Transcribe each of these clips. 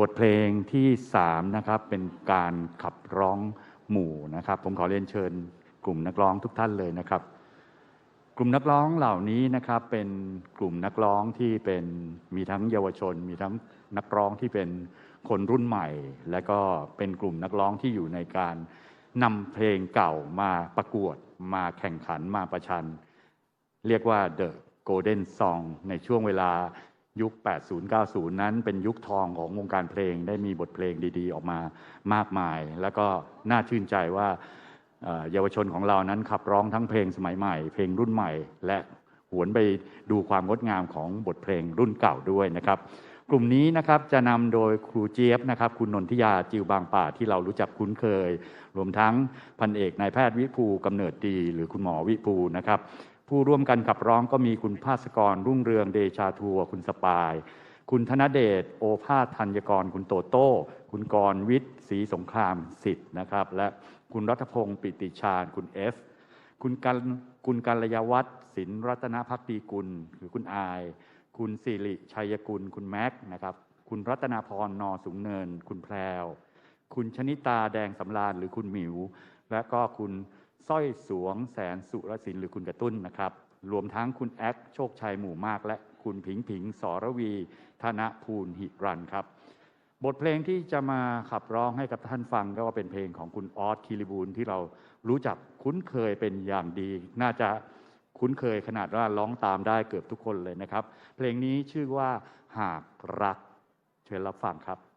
บทเพลงที่3นะครับเป็นการขับร้องหมู่นะครับ ผมขอเรียนเชิญกลุ่มนักร้องทุกท่านเลยนะครับ กลุ่มนักร้องเหล่านี้นะครับเป็นกลุ่มนักร้องที่เป็นมีทั้งเยาวชน มีทั้งนักร้องที่เป็นคนรุ่นใหม่ และก็เป็นกลุ่มนักร้องที่อยู่ในการนำเพลงเก่ามาประกวดมาแข่งขันมาประชัน เรียกว่า The Golden Song ในช่วงเวลา ยุค 80-90 นั้นเป็นยุคทองของวงการเพลง ได้มีบทเพลงดีๆ ออกมามากมาย แล้วก็น่าชื่นใจว่าเยาวชนของเรานั้นขับร้องทั้งเพลงสมัยใหม่ เพลงรุ่นใหม่ และหวนไปดูความงดงามของบทเพลงรุ่นเก่าด้วยนะครับ กลุ่มนี้นะครับจะนำโดยครูเจี๊ยบนะครับ คุณนนทิยาจิวบางป่าที่เรารู้จักคุ้นเคย รวมทั้งพันเอกนายแพทย์วิภูกำเนิดดี หรือคุณหมอวิภูนะครับ ผู้ร่วมกันขับร้องก็มีคุณภาสกรรุ่งเรืองเดชาทัวร์คุณสปาย คุณธนเดชโอภาสธัญกร คุณโตโต้ คุณกรวิทย์ศรีสงครามสิทธิ์นะครับ และคุณรัฐพงศ์ปิติชาญคุณเอฟคุณกันคุณกัลยาวัฒน์ศินรัตนพักดีกุลหรือคุณอาย คุณสิริชัยกุล คุณแม็กซ์นะครับ คุณรัตนาพรนอสูงเนิน คุณแพรว คุณชนิตาแดงสำราญหรือคุณหมิว และก็คุณ สร้อยสวงแสนสุรศินหรือคุณกระตุ้นนะครับ รวมทั้งคุณแอคโชคชัยหมู่มาก และคุณผิงผิงสรวีธนภูลหิรันครับ บทเพลงที่จะมาขับร้องให้กับท่านฟังก็ว่าเป็นเพลงของคุณออสคิริบูลที่เรารู้จักคุ้นเคยเป็นอย่างดี น่าจะคุ้นเคยขนาดว่าร้องตามได้เกือบทุกคนเลยนะครับ เพลงนี้ชื่อว่าหากรักเชิญรับฟังครับ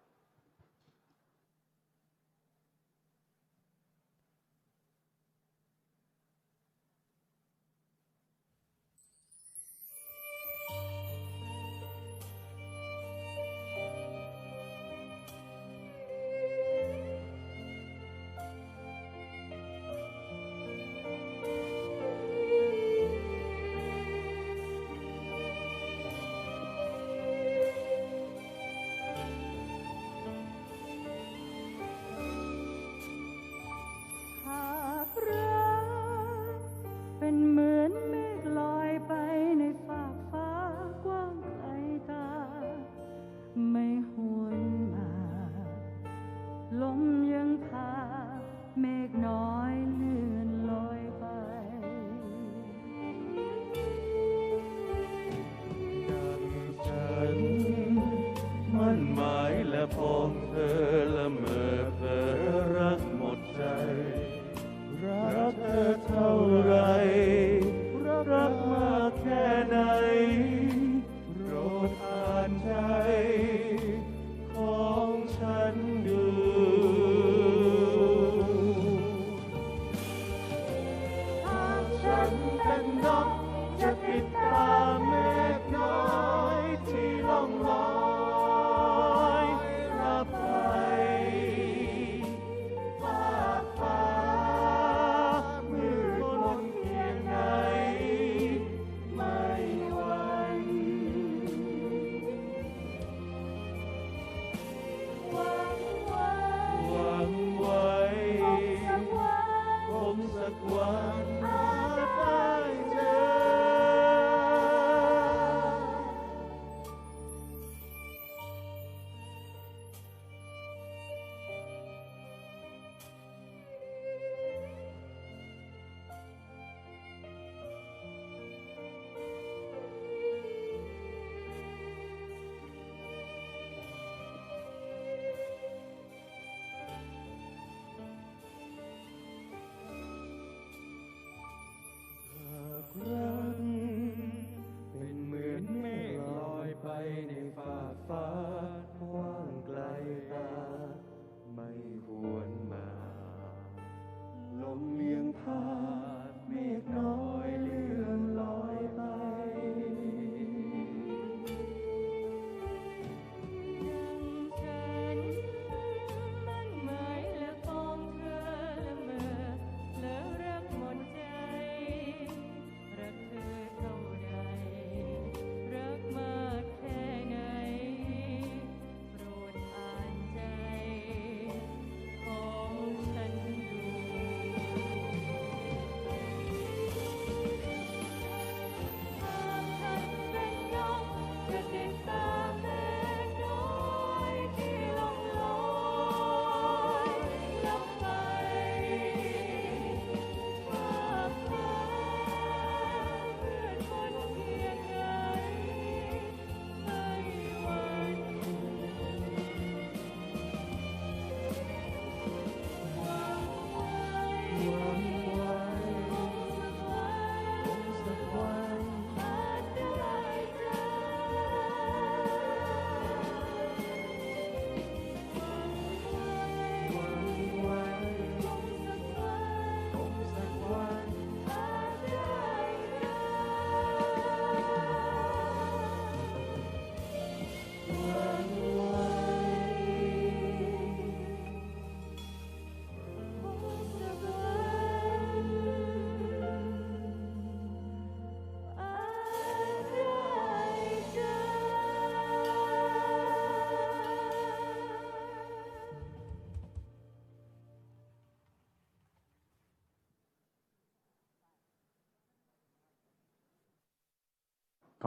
do.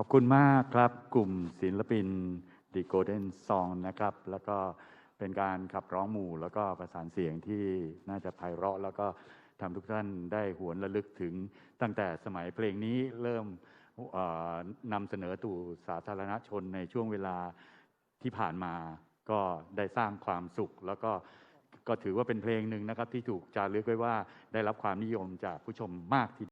ขอบคุณมากครับ กลุ่มศิลปิน The Golden Song นะครับ แล้วก็เป็นการขับร้องหมู่ แล้วก็ประสานเสียงที่น่าจะไพเราะ แล้วก็ทำทุกท่านได้หวนระลึกถึงตั้งแต่สมัยเพลงนี้เริ่มนำเสนอตู่สาธารณชนในช่วงเวลาที่ผ่านมา ก็ได้สร้างความสุข แล้วก็ก็ถือว่าเป็นเพลงหนึ่งนะครับ ที่ถูกจารึกไว้ว่าได้รับความนิยมจากผู้ชมมากทีเดียว